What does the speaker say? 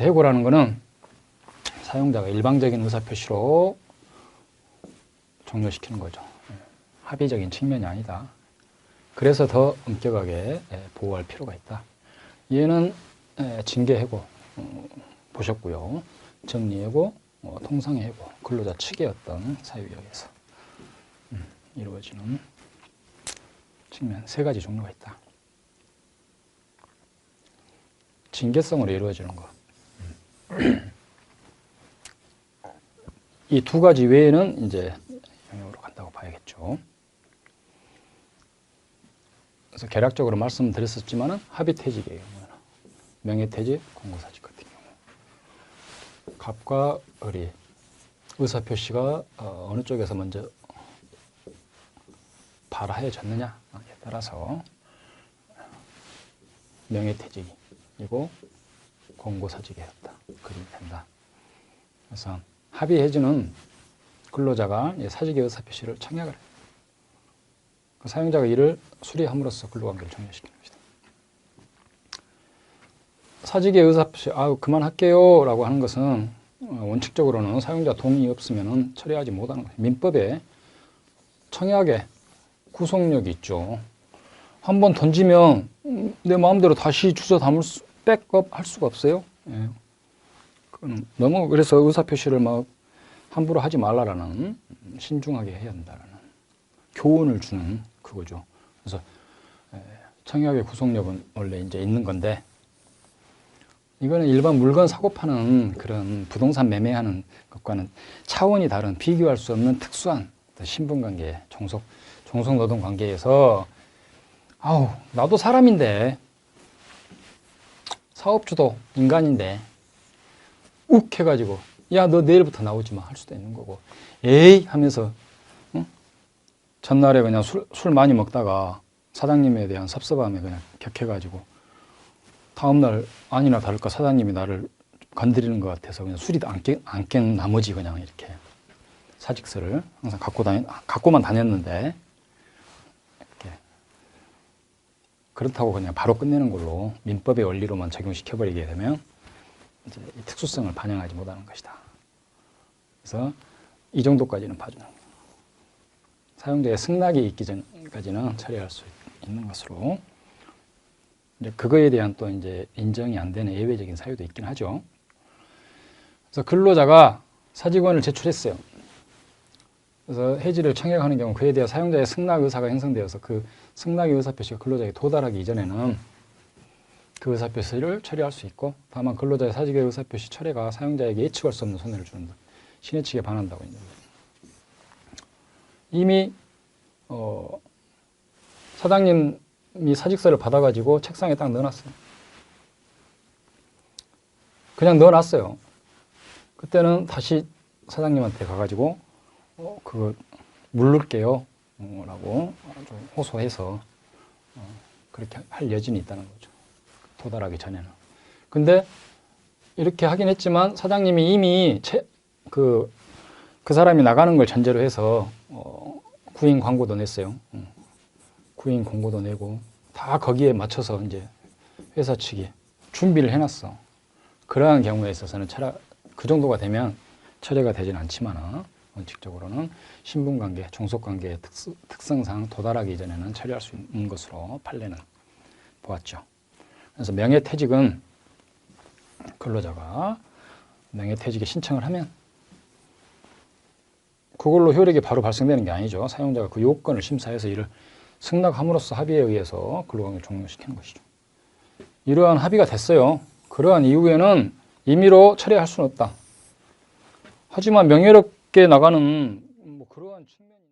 그래서 해고라는 거는 사용자가 일방적인 의사표시로 종료시키는 거죠. 예. 합의적인 측면이 아니다. 그래서 더 엄격하게 예, 보호할 필요가 있다. 얘는 예, 징계해고 어, 보셨고요. 정리해고, 어, 통상해고, 근로자 측의 어떤 사유에 의해서 음, 이루어지는 측면 세 가지 종류가 있다. 징계성으로 이루어지는 것. 이 두 가지 외에는 이제 영역으로 간다고 봐야겠죠. 그래서 개략적으로 말씀드렸었지만은 합의퇴직의 경우는 명예퇴직, 공고사직 같은 경우 갑과 을이 의사표시가 어, 어느 쪽에서 먼저 발하해졌느냐에 따라서 명예퇴직이고 공고사직이었다. 그림이 된다. 그래서 합의 해지는 근로자가 이 사직의 의사표시를 청약을 해요. 그 사용자가 이를 수리함으로써 근로관계를 종료시키는 것이다. 사직의 의사표시, 아 그만할게요 라고 하는 것은 어, 원칙적으로는 사용자 동의 없으면 처리하지 못하는 거예요. 민법에 청약에 구속력이 있죠. 한번 던지면 음, 내 마음대로 다시 주워 담을 수, 백업 할 수가 없어요. 예. 너무 그래서 의사표시를 막 함부로 하지 말라라는 신중하게 해야 한다라는 교훈을 주는 그거죠. 그래서 에, 청약의 구속력은 원래 이제 있는 건데 이거는 일반 물건 사고 파는 그런 부동산 매매하는 것과는 차원이 다른 비교할 수 없는 특수한 신분관계, 종속 종속 노동 관계에서 아우 나도 사람인데 사업주도 인간인데 욱 해가지고 야 너 내일부터 나오지 마 할 수도 있는 거고 에이 하면서 응? 전날에 그냥 술, 술 많이 먹다가 사장님에 대한 섭섭함에 그냥 격해가지고 다음날 아니나 다를까 사장님이 나를 건드리는 것 같아서 그냥 술이 안, 깬, 안깬 나머지 그냥 이렇게 사직서를 항상 갖고 다녔, 갖고만 다녔는데 이렇게 그렇다고 그냥 바로 끝내는 걸로 민법의 원리로만 적용시켜버리게 되면 이제 이 특수성을 반영하지 못하는 것이다. 그래서 이 정도까지는 봐주는. 사용자의 승낙이 있기 전까지는 처리할 수 있는 것으로 이제 그거에 대한 또 이제 인정이 안 되는 예외적인 사유도 있긴 하죠. 그래서 근로자가 사직원을 제출했어요. 그래서 해지를 청약하는 경우 그에 대해 사용자의 승낙 의사가 형성되어서 그 승낙의 의사 표시가 근로자에게 도달하기 이전에는 그 의사 표시를 처리할 수 있고 다만 근로자의 사직의 의사 표시 철회가 사용자에게 예측할 수 없는 손해를 주는다. 신의 측에 반한다고 있는. 이미 어, 사장님이 사직서를 받아가지고 책상에 딱 넣어놨어요. 그냥 넣어놨어요. 그때는 다시 사장님한테 가가지고 어, 그거 물를게요. 어, 라고 좀 호소해서 어, 그렇게 할 여진이 있다는 거죠. 도달하기 전에는. 근데 이렇게 하긴 했지만 사장님이 이미 채, 그, 그 사람이 나가는 걸 전제로 해서 어, 구인 광고도 냈어요. 어, 구인 공고도 내고 다 거기에 맞춰서 이제 회사 측이 준비를 해놨어. 그러한 경우에 있어서는 차라 그 정도가 되면 처리가 되지는 않지만 원칙적으로는 신분관계, 종속관계의 특성상 도달하기 이전에는 처리할 수 있는 것으로 판례는 보았죠. 그래서 명예퇴직은 근로자가 명예퇴직에 신청을 하면 그걸로 효력이 바로 발생되는 게 아니죠. 사용자가 그 요건을 심사해서 이를 승낙함으로써 합의에 의해서 근로관계를 종료시키는 것이죠. 이러한 합의가 됐어요. 그러한 이후에는 임의로 처리할 수는 없다. 하지만 명예 밖에 나가는 뭐 그러한 측면인데.